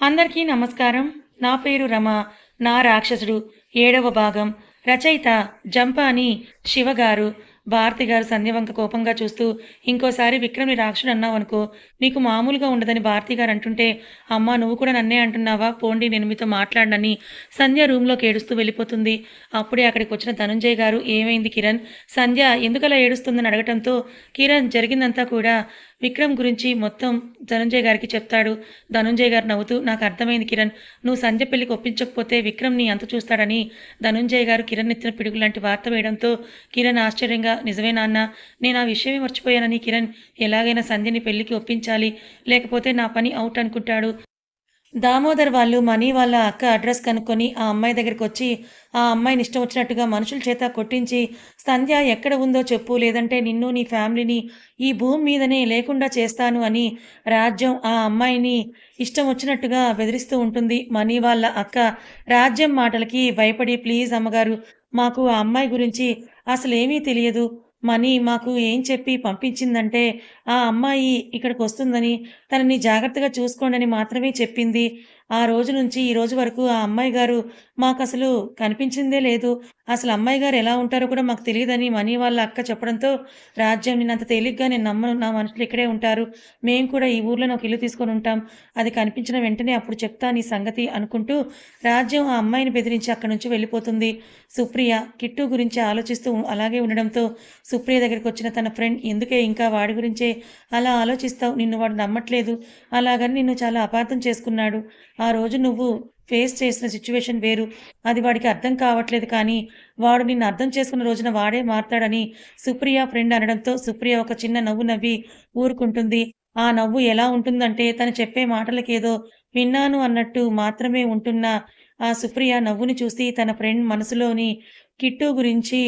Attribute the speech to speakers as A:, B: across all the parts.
A: అందరికీ నమస్కారం. నా పేరు రమ. నా రాక్షసుడు. ఏడవ భాగం. రచయిత జంపాని శివగారు. భారతి గారు సంధ్యవంక కోపంగా చూస్తూ ఇంకోసారి విక్రమ్ని రాక్షసుడు అన్నావు అనుకో నీకు మామూలుగా ఉండదని భారతి గారు అంటుంటే అమ్మా నువ్వు కూడా నన్నే అంటున్నావా? పోండి నేను మీతో మాట్లాడనని సంధ్య రూమ్లోకి ఏడుస్తూ వెళ్ళిపోతుంది. అప్పుడే అక్కడికి వచ్చిన ధనుంజయ్ గారు ఏమైంది కిరణ్? సంధ్య ఎందుకలా ఏడుస్తుందని అడగటంతో కిరణ్ జరిగిందంతా కూడా విక్రమ్ గురించి మొత్తం ధనంజయ్ గారికి చెప్తాడు. ధనుంజయ్ గారు నవ్వుతూ నాకు అర్థమైంది కిరణ్. నువ్వు సంధ్య పెళ్ళికి ఒప్పించకపోతే విక్రమ్ నీ అంత చూస్తాడని ధనుంజయ్ గారు కిరణ్ ఎత్తిన పిడుగు లాంటి వార్త వేయడంతో కిరణ్ ఆశ్చర్యంగా నిజమే నాన్న నేను ఆ విషయమే మర్చిపోయానని కిరణ్ ఎలాగైనా సంధ్యని పెళ్ళికి ఒప్పించాలి. లేకపోతే నా పని అవుట్ అనుకుంటాడు. దామోదర్ వాళ్ళు మనీ వాళ్ళ అక్క అడ్రస్ కనుక్కొని ఆ అమ్మాయి దగ్గరికి వచ్చి ఆ అమ్మాయిని ఇష్టం వచ్చినట్టుగా మనుషుల చేత కొట్టించి సంధ్య ఎక్కడ ఉందో చెప్పు లేదంటే నిన్ను నీ ఫ్యామిలీని ఈ భూమి మీదనే లేకుండా చేస్తాను అని రాజ్యం ఆ అమ్మాయిని ఇష్టం వచ్చినట్టుగా బెదిరిస్తూ ఉంటుంది. మనీ వాళ్ళ అక్క రాజ్యం మాటలకి భయపడి ప్లీజ్ అమ్మగారు మాకు ఆ అమ్మాయి గురించి అసలు ఏమీ తెలియదు. మనీ మాకు ఏం చెప్పి పంపించిందంటే ఆ అమ్మాయి ఇక్కడికి వస్తుందని తనని జాగ్రత్తగా చూసుకోండి మాత్రమే చెప్పింది. ఆ రోజు నుంచి ఈ రోజు వరకు ఆ అమ్మాయి గారు మాకు అసలు కనిపించిందే లేదు. అసలు అమ్మాయి గారు ఎలా ఉంటారో కూడా మాకు తెలియదని మనీ వాళ్ళ అక్క చెప్పడంతో రాజ్యం నిన్నంత తేలిగ్గా నేను నమ్మను. నా మనుషులు ఇక్కడే ఉంటారు. మేము కూడా ఈ ఊర్లో ఒక ఇల్లు తీసుకొని ఉంటాం. అది కనిపించిన వెంటనే అప్పుడు చెప్తా నీ సంగతి అనుకుంటూ రాజ్యం ఆ అమ్మాయిని బెదిరించి అక్కడి నుంచి వెళ్ళిపోతుంది. సుప్రియ కిట్టు గురించి ఆలోచిస్తూ అలాగే ఉండడంతో సుప్రియ దగ్గరికి వచ్చిన తన ఫ్రెండ్ ఎందుకే ఇంకా వాడి గురించే అలా ఆలోచిస్తావు? నిన్ను వాడు నమ్మట్లేదు. అలాగని నిన్ను చాలా అపార్థం చేసుకున్నాడు. ఆ రోజు నువ్వు ఫేస్ చేసిన సిచ్యువేషన్ వేరు. అది వాడికి అర్థం కావట్లేదు కానీ వాడు నిన్ను అర్థం చేసుకున్న రోజున వాడే మారతాడని సుప్రియ ఫ్రెండ్ అనడంతో సుప్రియ ఒక చిన్న నవ్వు నవ్వి ఊరుకుంటుంది. ఆ నవ్వు ఎలా ఉంటుందంటే తను చెప్పే మాటలకేదో విన్నాను అన్నట్టు మాత్రమే ఉంటున్న. ఆ సుప్రియ నవ్వుని చూసి తన ఫ్రెండ్ మనసులోని కిట్టు గురించి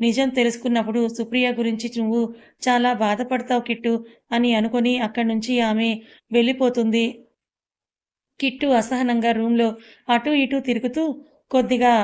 A: నిజం తెలుసుకున్నప్పుడు సుప్రియ గురించి నువ్వు చాలా బాధపడతావు కిట్టు అని అనుకొని అక్కడి నుంచి ఆమె వెళ్ళిపోతుంది. కిట్టు అసహనంగా రూంలో అటూ ఇటూ తిరుగుతూ కొద్దిగా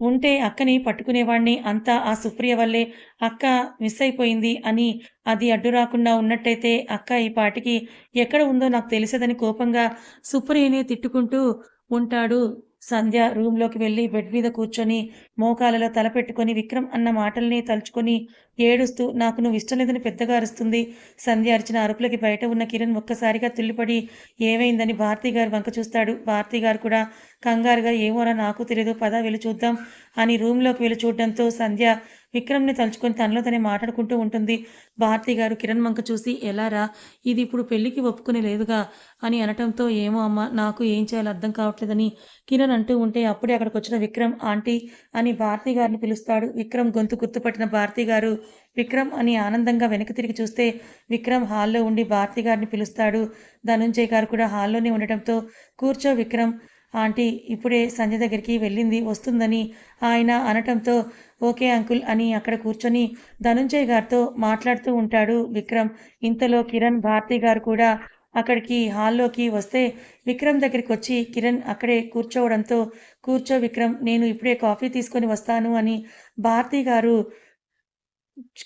A: ఉంటే అక్కని పట్టుకునేవాణ్ణి. అంతా ఆ సుప్రియ వల్లే అక్క మిస్ అయిపోయింది అని అది అడ్డు రాకుండా ఉన్నట్టయితే అక్క ఈ పాటికి ఎక్కడ ఉందో నాకు తెలిసేదని కోపంగా సుప్రియని తిట్టుకుంటూ ఉంటాడు. సంధ్య రూమ్లోకి వెళ్ళి బెడ్ మీద కూర్చొని మోకాలలో తలపెట్టుకొని విక్రమ్ అన్న మాటల్ని తలుచుకొని ఏడుస్తూ నాకు నువ్వు ఇష్టం లేదని పెద్దగా అరుస్తుంది. సంధ్య అరిచిన అరుపులకి బయట ఉన్న కిరణ్ ఒక్కసారిగా తుల్లిపడి ఏమైందని భారతి గారు వంక చూస్తాడు. భారతి గారు కూడా కంగారుగా ఏమోరా నాకు తెలియదు పద వెళ్ళి చూద్దాం అని రూమ్లోకి వెళ్ళి చూడడంతో సంధ్య విక్రమ్ని తలుచుకొని తనలో తనే మాట్లాడుకుంటూ ఉంటుంది. భారతి గారు కిరణ్ వంక చూసి ఎలారా? ఇది ఇప్పుడు పెళ్ళికి ఒప్పుకునే లేదుగా అని అనటంతో ఏమో అమ్మ నాకు ఏం చేయాలో అర్థం కావట్లేదని కిరణ్ అంటూ ఉంటే అప్పుడే అక్కడికి వచ్చిన విక్రమ్ ఆంటీ అని భారతి గారిని పిలుస్తాడు. విక్రమ్ గొంతు గుర్తుపట్టిన భారతి గారు విక్రమ్ అని ఆనందంగా వెనక్కి తిరిగి చూస్తే విక్రమ్ హాల్లో ఉండి భారతి గారిని పిలుస్తాడు. ధనుంజయ్ గారు కూడా హాల్లోనే ఉండటంతో కూర్చో విక్రమ్. ఆంటీ ఇప్పుడే సంజయ్ దగ్గరికి వెళ్ళింది వస్తుందని ఆయన అనటంతో ఓకే అంకుల్ అని అక్కడ కూర్చొని ధనుంజయ్ గారితో మాట్లాడుతూ ఉంటాడు విక్రమ్. ఇంతలో కిరణ్ భారతి గారు కూడా అక్కడికి హాల్లోకి వస్తే విక్రమ్ దగ్గరికి వచ్చి కిరణ్ అక్కడే కూర్చోవడంతో కూర్చో విక్రమ్ నేను ఇప్పుడే కాఫీ తీసుకొని వస్తాను అని భారతి గారు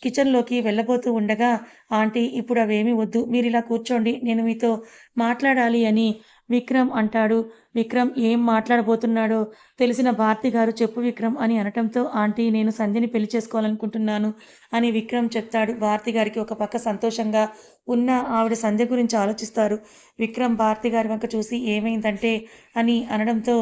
A: కిచెన్లోకి వెళ్ళబోతూ ఉండగా ఆంటీ ఇప్పుడు అవేమీ వద్దు. మీరు ఇలా కూర్చోండి. నేను మీతో మాట్లాడాలి అని విక్రమ్ అంటాడు. విక్రమ్ ఏం మాట్లాడబోతున్నాడో తెలిసిన భారతి గారు చెప్పు విక్రమ్ అని అనటంతో ఆంటీ నేను సంధ్యని పెళ్ళి చేసుకోవాలనుకుంటున్నాను అని విక్రమ్ చెప్తాడు. భారతి గారికి ఒక పక్క సంతోషంగా ఉన్న ఆవిడ సంధ్య గురించి ఆలోచిస్తారు. విక్రమ్ భారతి గారి వంక చూసి ఏమైందంటే అని అనడంతో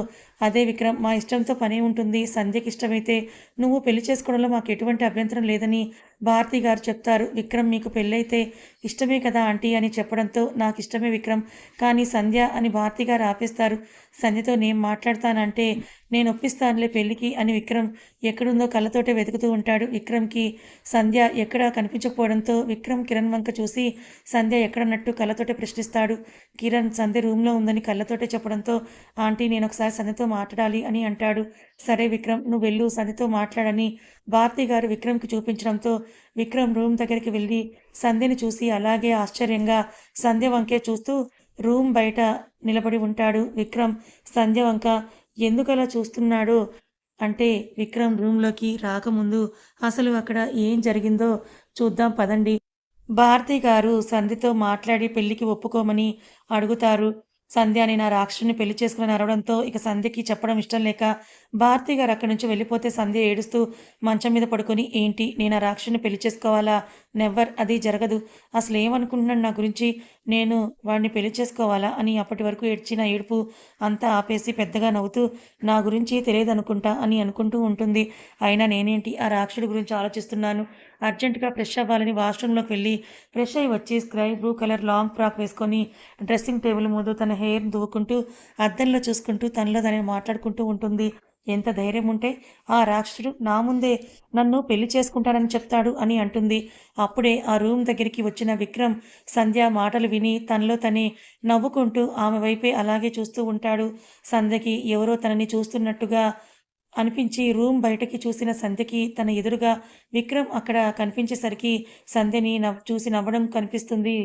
A: అదే విక్రమ్ మా ఇష్టంతో పని ఉంటుంది. సంధ్యకి ఇష్టమైతే నువ్వు పెళ్ళి చేసుకోవడంలో మాకు ఎటువంటి అభ్యంతరం లేదని భారతి గారు చెప్తారు. విక్రమ్ మీకు పెళ్ళైతే ఇష్టమే కదా ఆంటీ అని చెప్పడంతో నాకు ఇష్టమే విక్రమ్. కానీ సంధ్య అని భారతి గారు ఆపేస్తారు. సంధ్యతో నేను మాట్లాడతానంటే నేను ఒప్పిస్తానులే పెళ్ళికి అని విక్రమ్ ఎక్కడుందో కళ్ళతోటే వెతుకుతూ ఉంటాడు. విక్రమ్కి సంధ్య ఎక్కడా కనిపించకపోవడంతో విక్రమ్ కిరణ్ వంక చూసి సంధ్య ఎక్కడన్నట్టు కళ్ళతోటే ప్రశ్నిస్తాడు. కిరణ్ సంధ్య రూమ్లో ఉందని కళ్ళతోటే చెప్పడంతో ఆంటీ నేను ఒకసారి సంధ్యతో మాట్లాడాలి అని అంటాడు. సరే విక్రమ్ నువ్వు వెళ్ళు సంధ్యతో మాట్లాడని భారతి గారు విక్రమ్కి చూపించడంతో విక్రమ్ రూమ్ దగ్గరికి వెళ్ళి సంధ్యని చూసి అలాగే ఆశ్చర్యంగా సంధ్య వంకే చూస్తూ రూమ్ బయట నిలబడి ఉంటాడు. విక్రమ్ సంధ్య వంక ఎందుకలా చూస్తున్నాడు? అంటే విక్రమ్ రూమ్లోకి రాకముందు అసలు అక్కడ ఏం జరిగిందో చూద్దాం పదండి. భారతి గారు సంధితో మాట్లాడి పెళ్ళికి ఒప్పుకోమని అడుగుతారు. సంధ్య నేను ఆ రాక్షసుని పెళ్ళి చేసుకుని అరవడంతో ఇక సంధ్యకి చెప్పడం ఇష్టం లేక భారతి గారు అక్కడి నుంచి వెళ్ళిపోతే సంధ్య ఏడుస్తూ మంచం మీద పడుకొని ఏంటి నేను ఆ రాక్షని పెళ్ళి చేసుకోవాలా? నెవ్వర్ అది జరగదు. అసలు ఏమనుకుంటున్నాడు నా గురించి? నేను వాడిని పెళ్ళి చేసుకోవాలా? అని అప్పటి వరకు ఏడ్చిన ఏడుపు అంతా ఆపేసి పెద్దగా నవ్వుతూ నా గురించి తెలియదు అనుకుంటా అని అనుకుంటూ ఉంటుంది. అయినా నేనేంటి ఆ రాక్షుడి గురించి ఆలోచిస్తున్నాను. అర్జెంటుగా ఫ్రెష్ అవ్వాలని వాష్రూమ్లోకి వెళ్ళి ఫ్రెష్ అయ్యి వచ్చి sky blue colour long frock వేసుకొని డ్రెస్సింగ్ టేబుల్ ముందు తన హెయిర్ దువ్వుకుంటూ అద్దంలో చూసుకుంటూ తనలో తనని మాట్లాడుకుంటూ ఉంటుంది. ఎంత ధైర్యం ఉంటే ఆ రాక్షసుడు నా ముందే నన్ను పెళ్ళి చేసుకుంటానని చెప్తాడు అని అంటుంది. అప్పుడే ఆ రూమ్ దగ్గరికి వచ్చిన విక్రమ్ సంధ్య మాటలు విని తనలో తనే నవ్వుకుంటూ ఆమె వైపే అలాగే చూస్తూ ఉంటాడు. సంధ్యకి ఎవరో తనని చూస్తున్నట్టుగా అనిపించి రూమ్ బయటకి చూసిన సంధ్యకి తన ఎదురుగా విక్రమ్ అక్కడ కనిపించేసరికి సంధ్యని నవ్ చూసి నవ్వడం కనిపిస్తుంది.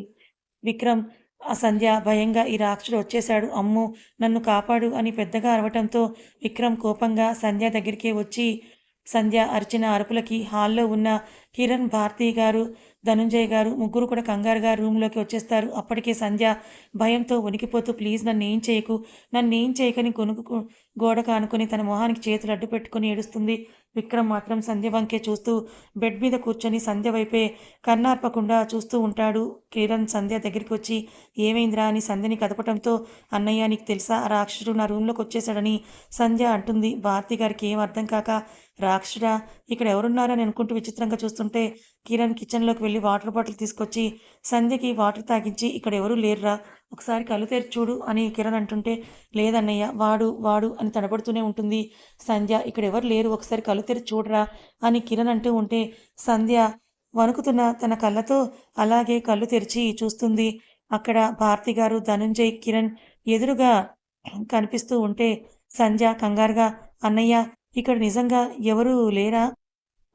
A: విక్రమ్ ఆ సంధ్య భయంగా ఈ రాక్షసుడు వచ్చేశాడు. అమ్ము నన్ను కాపాడు అని పెద్దగా అరవటంతో విక్రమ్ కోపంగా సంధ్య దగ్గరికే వచ్చి సంధ్య అరిచిన అరుపులకి హాల్లో ఉన్న కిరణ్ భారతి గారు ధనుంజయ్ గారు ముగ్గురు కూడా కంగారుగా రూమ్లోకి వచ్చేస్తారు. అప్పటికే సంధ్య భయంతో వణికిపోతూ ప్లీజ్ నన్ను ఏం చేయకు నన్ను ఏం చేయకని గొనుగు గోడ కానుకొని తన మొహానికి చేతులు అడ్డు పెట్టుకుని ఏడుస్తుంది. విక్రమ్ మాత్రం సంధ్య వంకే చూస్తూ బెడ్ మీద కూర్చొని సంధ్య వైపే కన్నార్పకుండా చూస్తూ ఉంటాడు. కిరణ్ సంధ్య దగ్గరికి వచ్చి ఏమైందిరా? అని సంధ్యని కదపటంతో అన్నయ్య నీకు తెలుసా? ఆ రాక్షసుడు నా రూమ్లోకి వచ్చేసాడని సంధ్య అంటుంది. భారతి గారికి ఏం అర్థం కాక రాక్షసుడా ఇక్కడ ఎవరున్నారని అనుకుంటూ విచిత్రంగా చూస్తుంటే కిరణ్ కిచెన్లోకి వెళ్ళి వాటర్ బాటిల్ తీసుకొచ్చి సంధ్యకి వాటర్ తాగించి ఇక్కడ ఎవరూ లేరురా ఒకసారి కళ్ళు తెరిచి చూడు అని కిరణ్ అంటుంటే లేదన్నయ్య వాడు వాడు అని తడబడుతూనే ఉంటుంది. సంధ్య ఇక్కడ ఎవరు లేరు ఒకసారి కళ్ళు తెరిచి చూడరా అని కిరణ్ అంటూ ఉంటే సంధ్య వణుకుతున్న తన కళ్ళతో అలాగే కళ్ళు తెరిచి చూస్తుంది. అక్కడ భారతి గారు ధనుంజయ్ కిరణ్ ఎదురుగా కనిపిస్తూ ఉంటే సంధ్య కంగారుగా అన్నయ్య ఇక్కడ నిజంగా ఎవరూ లేరా?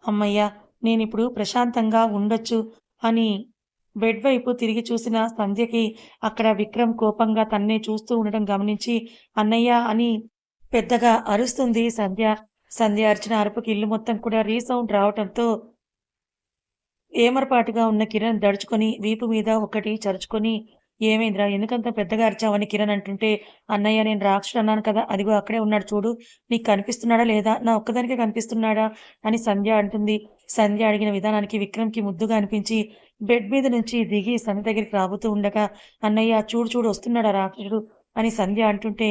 A: అమ్మయ్య నేనిప్పుడు ప్రశాంతంగా ఉండొచ్చు అని బెడ్ వైపు తిరిగి చూసిన సంధ్యకి అక్కడ విక్రమ్ కోపంగా తన్నే చూస్తూ ఉండడం గమనించి అన్నయ్య అని పెద్దగా అరుస్తుంది సంధ్య. సంధ్య అరిచిన అరుపుకి ఇల్లు మొత్తం కూడా రీసౌండ్ రావటంతో ఏమరపాటుగా ఉన్న కిరణ్ దడుచుకొని వీపు మీద ఒకటి చరుచుకొని ఏమైందిరా? ఎందుకంత పెద్దగా అరిచావని కిరణ్ అంటుంటే అన్నయ్య నేను రాక్షుడు అన్నాను కదా అదిగో అక్కడే ఉన్నాడు చూడు నీకు కనిపిస్తున్నాడా లేదా? నా ఒక్కదానికే కనిపిస్తున్నాడా? అని సంధ్య అంటుంది. సంధ్య అడిగిన విధానానికి విక్రమ్కి ముద్దుగా అనిపించి బెడ్ మీద నుంచి దిగి సంధ్య దగ్గరికి రాబోతూ ఉండగా అన్నయ్య చూడు చూడు వస్తున్నాడా రాక్షసుడు? అని సంధ్య అంటుంటే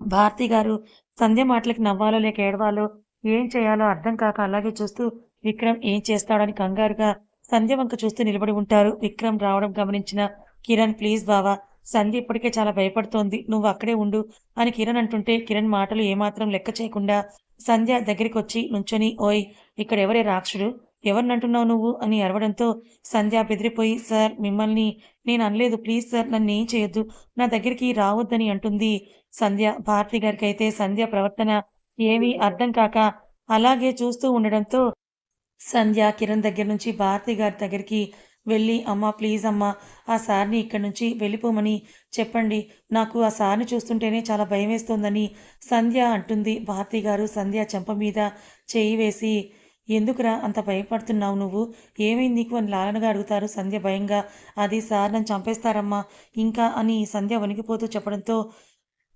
A: భారతి గారు సంధ్య మాటలకి నవ్వాలో లేక ఏడవాలో ఏం చేయాలో అర్థం కాక అలాగే చూస్తూ విక్రమ్ ఏం చేస్తాడని కంగారుగా సంధ్య వంక చూస్తూ నిలబడి ఉంటారు. విక్రమ్ రావడం గమనించిన కిరణ్ ప్లీజ్ బావా సంధ్య ఇప్పటికే చాలా భయపడుతోంది. నువ్వు అక్కడే ఉండు అని కిరణ్ అంటుంటే కిరణ్ మాటలు ఏమాత్రం లెక్క చేయకుండా సంధ్య దగ్గరికి వచ్చి నుంచొని ఓయ్ ఇక్కడ ఎవరే రాక్షుడు? ఎవరినంటున్నావు నువ్వు? అని అరవడంతో సంధ్య బెదిరిపోయి సార్ మిమ్మల్ని నేను అనలేదు. ప్లీజ్ సార్ నన్ను ఏం చేయొద్దు. నా దగ్గరికి రావద్దని అంటుంది సంధ్య. భారతి గారికి అయితే సంధ్య ప్రవర్తన ఏమీ అర్థం కాక అలాగే చూస్తూ ఉండడంతో సంధ్య కిరణ్ దగ్గర నుంచి భారతి గారి దగ్గరికి వెళ్ళి అమ్మా ప్లీజ్ అమ్మా ఆ సార్ని ఇక్కడి నుంచి వెళ్ళిపోమని చెప్పండి. నాకు ఆ సార్ని చూస్తుంటేనే చాలా భయం వేస్తోందని సంధ్య అంటుంది. భారతి గారు సంధ్య చెంప మీద చేయి వేసి ఎందుకురా అంత భయపడుతున్నావు నువ్వు? ఏమైంది? నీకు అని లాలనగా అడుగుతారు. సంధ్య భయంగా అది సార్ నన్ను చంపేస్తారమ్మా. ఇంకా అని సంధ్య వణికిపోతూ చెప్పడంతో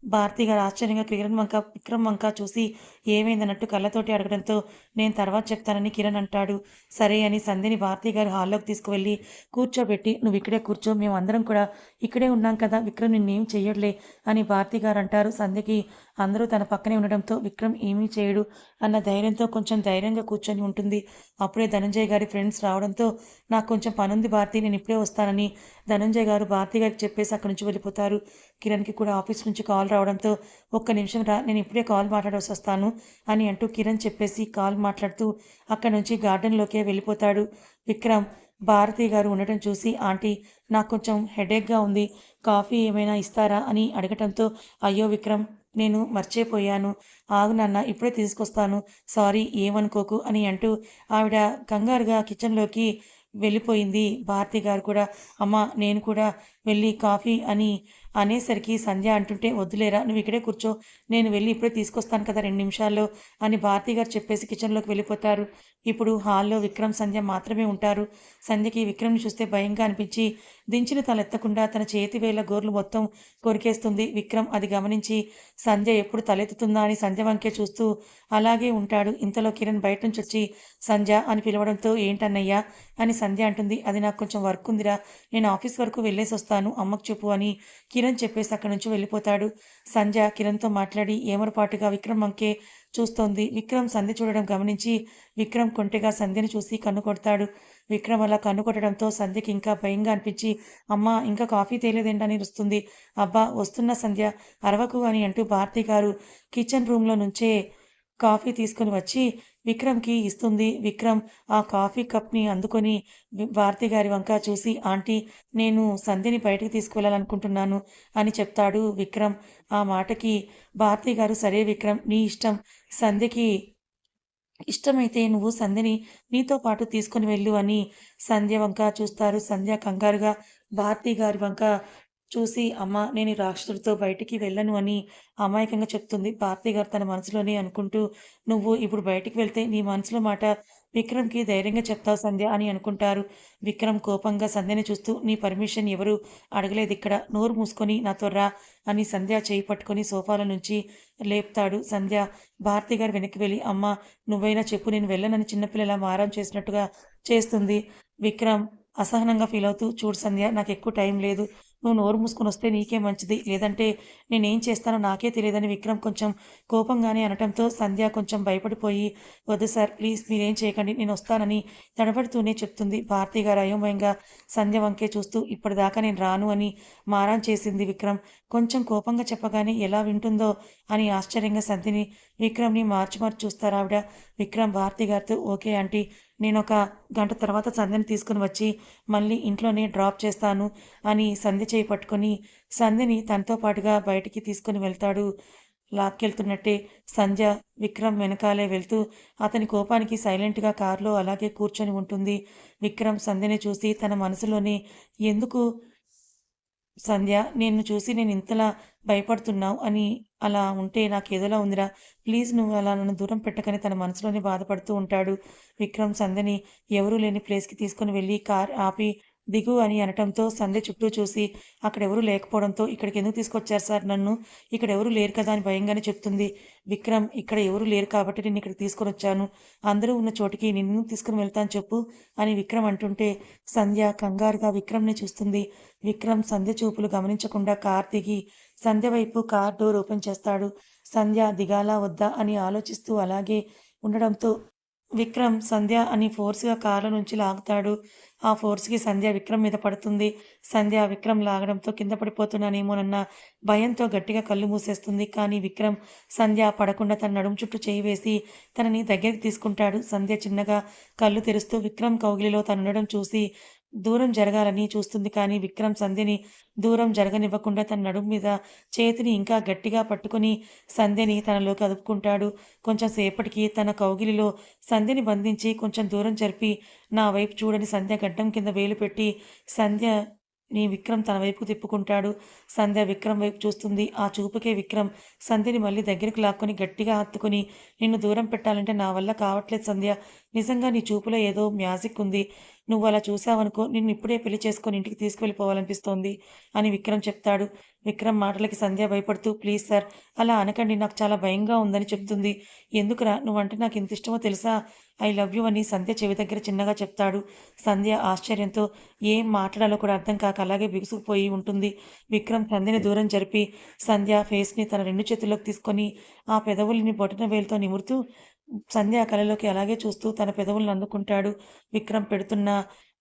A: భారతి గారు ఆశ్చర్యంగా కిరణ్ వంక విక్రమ్ వంక చూసి ఏమైందన్నట్టు కళ్ళతోటి అడగడంతో నేను తర్వాత చెప్తానని కిరణ్ అంటాడు. సరే అని సంధ్యని భారతి గారు హాల్లోకి తీసుకువెళ్ళి కూర్చోబెట్టి నువ్వు ఇక్కడే కూర్చో మేము అందరం కూడా ఇక్కడే ఉన్నాం కదా విక్రమ్ నిన్నేం చెయ్యట్లే అని భారతి గారు అంటారు. సంధ్యకి అందరూ తన పక్కనే ఉండడంతో విక్రమ్ ఏమీ చేయడు అన్న ధైర్యంతో కొంచెం ధైర్యంగా కూర్చొని ఉంటుంది. అప్పుడే ధనంజయ్ గారి ఫ్రెండ్స్ రావడంతో నాకు కొంచెం పనుంది భారతి నేను ఇప్పుడే వస్తానని ధనంజయ్ గారు భారతి గారికి చెప్పేసి అక్కడి నుంచి వెళ్ళిపోతారు. కిరణ్కి కూడా ఆఫీస్ నుంచి కాల్ రావడంతో ఒక్క నిమిషం రా నేను ఇప్పుడే కాల్ మాట్లాడవలసి వస్తాను అని అంటూ కిరణ్ చెప్పేసి కాల్ మాట్లాడుతూ అక్కడి నుంచి గార్డెన్లోకే వెళ్ళిపోతాడు. విక్రమ్ భారతి గారు ఉండటం చూసి ఆంటీ నాకు కొంచెం హెడేక్గా ఉంది. కాఫీ ఏమైనా ఇస్తారా? అని అడగటంతో అయ్యో విక్రమ్ నేను మర్చిపోయాను. ఆగు నాన్న ఇప్పుడే తీసుకొస్తాను. సారీ ఏమనుకోకు అని అంటూ ఆవిడ కంగారుగా కిచెన్లోకి వెళ్ళిపోయింది. భారతి గారు కూడా అమ్మ నేను కూడా వెళ్ళి కాఫీ అని అనేసరికి సంధ్య అంటుంటే వద్దులేరా నువ్వు ఇక్కడే కూర్చో. నేను వెళ్ళి ఇప్పుడే తీసుకొస్తాను కదా రెండు నిమిషాల్లో అని భారతి గారు చెప్పేసి కిచెన్లోకి వెళ్ళిపోతారు. ఇప్పుడు హాల్లో విక్రమ్ సంధ్య మాత్రమే ఉంటారు. సంధ్యకి విక్రమ్ని చూస్తే భయంగా అనిపించి దించిన తలెత్తకుండా తన చేతి వేల గోర్లు మొత్తం కొరికేస్తుంది. విక్రమ్ అది గమనించి సంధ్య ఎప్పుడు తలెత్తుతుందా అని సంధ్య వంకే చూస్తూ అలాగే ఉంటాడు. ఇంతలో కిరణ్ బయట నుంచి వచ్చి సంధ్య అని పిలవడంతో ఏంటన్నయ్యా అని సంధ్య అంటుంది. అది నాకు కొంచెం వర్క్ ఉందిరా. నేను ఆఫీస్ వరకు వెళ్ళేసి వస్తాను. అమ్మకు చెప్పు అని కిరణ్ చెప్పేసి అక్కడి నుంచి వెళ్ళిపోతాడు. సంధ్య కిరణ్తో మాట్లాడి ఏమరపాటుగా విక్రమ్ వంకే చూస్తోంది. విక్రమ్ సంధ్య చూడడం గమనించి విక్రమ్ కొంటెగా సంధ్యని చూసి కన్ను కొడతాడు. విక్రమ్ అలా కన్ను కొట్టడంతో సంధ్యకి ఇంకా భయంగా అనిపించి అమ్మ ఇంకా కాఫీ తేలేదేంటని వస్తుంది అబ్బా వస్తున్న సంధ్య అరవకు అని అంటూ భారతి గారు కిచెన్ రూమ్లో నుంచే కాఫీ తీసుకుని వచ్చి విక్రమ్కి ఇస్తుంది. విక్రమ్ ఆ కాఫీ కప్ని అందుకొని భారతి గారి వంక చూసి ఆంటీ నేను సంధ్యని బయటకు తీసుకువెళ్ళాలనుకుంటున్నాను అని చెప్తాడు విక్రమ్. ఆ మాటకి భారతి గారు సరే విక్రమ్ నీ ఇష్టం. సంధ్యకి ఇష్టమైతే నువ్వు సంధ్యని నీతో పాటు తీసుకుని వెళ్ళు అని సంధ్య వంక చూస్తారు. సంధ్య కంగారుగా భారతి గారి వంక చూసి అమ్మ నేను రాక్షసుడితో బయటికి వెళ్ళను అని అమాయకంగా చెప్తుంది భారతి గారు తన మనసులోనే అనుకుంటూ. నువ్వు ఇప్పుడు బయటికి వెళ్తే నీ మనసులో మాట విక్రమ్కి ధైర్యంగా చెప్తావు సంధ్య అని అనుకుంటారు. విక్రమ్ కోపంగా సంధ్యని చూస్తూ నీ పర్మిషన్ ఎవరు అడగలేదు ఇక్కడ నోరు మూసుకొని నాతో రా అని సంధ్య చేయి పట్టుకొని సోఫాల నుంచి లేపుతాడు సంధ్య. భారతి గారు వెనక్కి వెళ్ళి అమ్మ నువ్వైనా చెప్పు నేను వెళ్ళనని చిన్నపిల్లల మారం చేసినట్టుగా చేస్తుంది. విక్రమ్ అసహనంగా ఫీల్ అవుతూ చూడు సంధ్య నాకు ఎక్కువ టైం లేదు. నువ్వు నోరు మూసుకొని వస్తే నీకే మంచిది. లేదంటే నేనేం చేస్తానో నాకే తెలియదని విక్రమ్ కొంచెం కోపంగానే అనటంతో సంధ్య కొంచెం భయపడిపోయి వద్దు సార్ ప్లీజ్ మీరేం చేయకండి నేను వస్తానని తడబడుతూనే చెప్తుంది. భారతి గారు అయోమయంగా సంధ్య వంకే చూస్తూ ఇప్పటిదాకా నేను రాను అని మారాన్ చేసింది విక్రమ్. కొంచెం కోపంగా చెప్పగానే ఎలా వింటుందో అని ఆశ్చర్యంగా సంధ్యని విక్రమ్ని మార్చి మార్చి చూస్తారు ఆవిడ. విక్రమ్ భారతి గారితో ఓకే ఆంటీ నేను ఒక గంట తర్వాత సంధ్యను తీసుకుని వచ్చి మళ్ళీ ఇంట్లోనే డ్రాప్ చేస్తాను అని సంధ్య చేయి పట్టుకొని సంధ్యని తనతో పాటుగా బయటికి తీసుకుని వెళ్తాడు. లాక్కెళ్తున్నట్టే సంధ్య విక్రమ్ వెనకాలే వెళ్తూ అతని కోపానికి సైలెంట్గా కారులో అలాగే కూర్చొని ఉంటుంది. విక్రమ్ సంధ్యని చూసి తన మనసులోనే ఎందుకు సంధ్య నిన్ను చూసి నేను ఇంతలా భయపడుతున్నావు అని అలా ఉంటే నాకు ఏదోలా ఉందిరా. ప్లీజ్ నువ్వు అలా నన్ను దూరం పెట్టకని తన మనసులోనే బాధపడుతూ ఉంటాడు విక్రమ్. సంధ్యని ఎవరూ లేని ప్లేస్కి తీసుకుని వెళ్ళి కార్ ఆపి దిగు అని అనటంతో సంధ్య చుట్టూ చూసి అక్కడ ఎవరూ లేకపోవడంతో ఇక్కడికి ఎందుకు తీసుకొచ్చారు సార్ నన్ను? ఇక్కడ ఎవరు లేరు కదా అని భయంగానే చెప్తుంది. విక్రమ్ ఇక్కడ ఎవరూ లేరు కాబట్టి నేను ఇక్కడికి తీసుకొని వచ్చాను. అందరూ ఉన్న చోటికి నిన్ను తీసుకుని వెళ్తాను చెప్పు అని విక్రమ్ అంటుంటే సంధ్య కంగారుగా విక్రమ్ని చూస్తుంది. విక్రమ్ సంధ్య చూపులు గమనించకుండా కార్ దిగి సంధ్య వైపు కార్ డోర్ ఓపెన్ చేస్తాడు. సంధ్య దిగాలా వద్దా అని ఆలోచిస్తూ అలాగే ఉండడంతో విక్రమ్ సంధ్య అని ఫోర్స్గా కారు నుంచి లాగుతాడు. ఆ ఫోర్స్కి సంధ్య విక్రమ్ మీద పడుతుంది. సంధ్య విక్రమ్ లాగడంతో కింద పడిపోతున్నానేమోనన్న భయంతో గట్టిగా కళ్ళు మూసేస్తుంది. కానీ విక్రమ్ సంధ్య పడకుండా తన నడుము చుట్టూ చేయి వేసి తనని దగ్గరికి తీసుకుంటాడు. సంధ్య చిన్నగా కళ్ళు తెరుస్తూ విక్రమ్ కౌగిలిలో తను ఉండడం చూసి దూరం జరగాలని చూస్తుంది. కానీ విక్రమ్ సంధ్యని దూరం జరగనివ్వకుండా తన నడుము మీద చేతిని ఇంకా గట్టిగా పట్టుకొని సంధ్యని తనలోకి అదుపుకుంటాడు. కొంచెం సేపటికి తన కౌగిలిలో సంధ్యని బంధించి కొంచెం దూరం జరిపి నా వైపు చూడని సంధ్య గడ్డం కింద వేలు పెట్టి సంధ్య నీ విక్రమ్ తన వైపుకు తిప్పుకుంటాడు. సంధ్య విక్రమ్ వైపు చూస్తుంది. ఆ చూపుకే విక్రమ్ సంధ్యని మళ్ళీ దగ్గరికి లాక్కొని గట్టిగా హత్తుకుని నిన్ను దూరం పెట్టాలంటే నా వల్ల కావట్లేదు సంధ్య. నిజంగా నీ చూపులో ఏదో మ్యాజిక్ ఉంది. నువ్వు అలా చూసావనుకో నిన్ను ఇప్పుడే పెళ్ళి చేసుకొని ఇంటికి తీసుకువెళ్ళిపోవాలనిపిస్తోంది అని విక్రమ్ చెప్తాడు. విక్రమ్ మాటలకి సంధ్య భయపడుతూ ప్లీజ్ సార్ అలా అనకండి నాకు చాలా భయంగా ఉందని చెప్తుంది. ఎందుకురా నువ్వంటే నాకు ఇంత ఇష్టమో తెలుసా? ఐ లవ్ యూ అని సంధ్య చెవి దగ్గర చిన్నగా చెప్తాడు. సంధ్య ఆశ్చర్యంతో ఏం మాట్లాడాలో కూడా అర్థం కాక అలాగే బిగుసుకుపోయి ఉంటుంది. విక్రమ్ సంధ్యని దూరం జరిపి సంధ్య ఫేస్ని తన రెండు చేతుల్లోకి తీసుకొని ఆ పెదవుల్ని బొటన వేలుతో నిమురుతూ సంధ్య కళలోకి అలాగే చూస్తూ తన పెదవులను అందుకుంటాడు. విక్రమ్ పెడుతున్న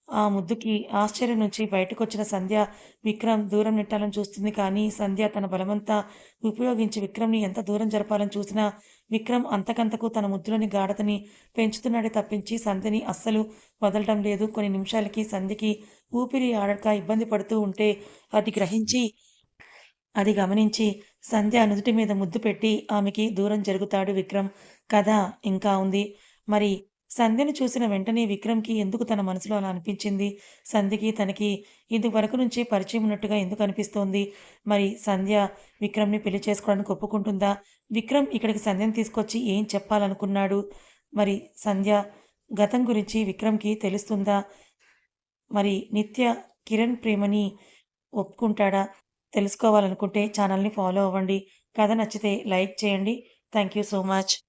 A: ఆ ముద్దుకి ఆశ్చర్యం నుంచి బయటకు వచ్చిన సంధ్య విక్రమ్ దూరం నెట్టాలని చూస్తుంది కానీ సంధ్య తన బలమంతా ఉపయోగించి విక్రమ్ని ఎంత దూరం జరపాలని చూసినా విక్రమ్ అంతకంతకు తన ముద్దులోని గాఢతని పెంచుతున్నాడే తప్పించి సంధ్యని అస్సలు వదలడం లేదు. కొన్ని నిమిషాలకి సంధ్యకి ఊపిరి ఆడక ఇబ్బంది పడుతూ ఉంటే అది గ్రహించి అది గమనించి సంధ్య నుదుటి మీద ముద్దు పెట్టి ఆమెకి దూరం జరుగుతాడు విక్రమ్. కథ ఇంకా ఉంది. మరి సంధ్యను చూసిన వెంటనే విక్రమ్కి ఎందుకు తన మనసులో అలా అనిపించింది? సంధ్యకి తనకి ఇదివరకు నుంచి పరిచయం ఉన్నట్టుగా ఎందుకు అనిపిస్తోంది? మరి సంధ్య విక్రమ్ని పెళ్ళి చేసుకోవడానికి ఒప్పుకుంటుందా? విక్రమ్ ఇక్కడికి సంధ్యను తీసుకొచ్చి ఏం చెప్పాలనుకున్నాడు? మరి సంధ్య గతం గురించి విక్రమ్కి తెలుస్తుందా? మరి నిత్య కిరణ్ ప్రేమని ఒప్పుకుంటాడా? తెలుసుకోవాలనుకుంటే ఛానల్ని ఫాలో అవ్వండి. కథ నచ్చితే లైక్ చేయండి. Thank you so much.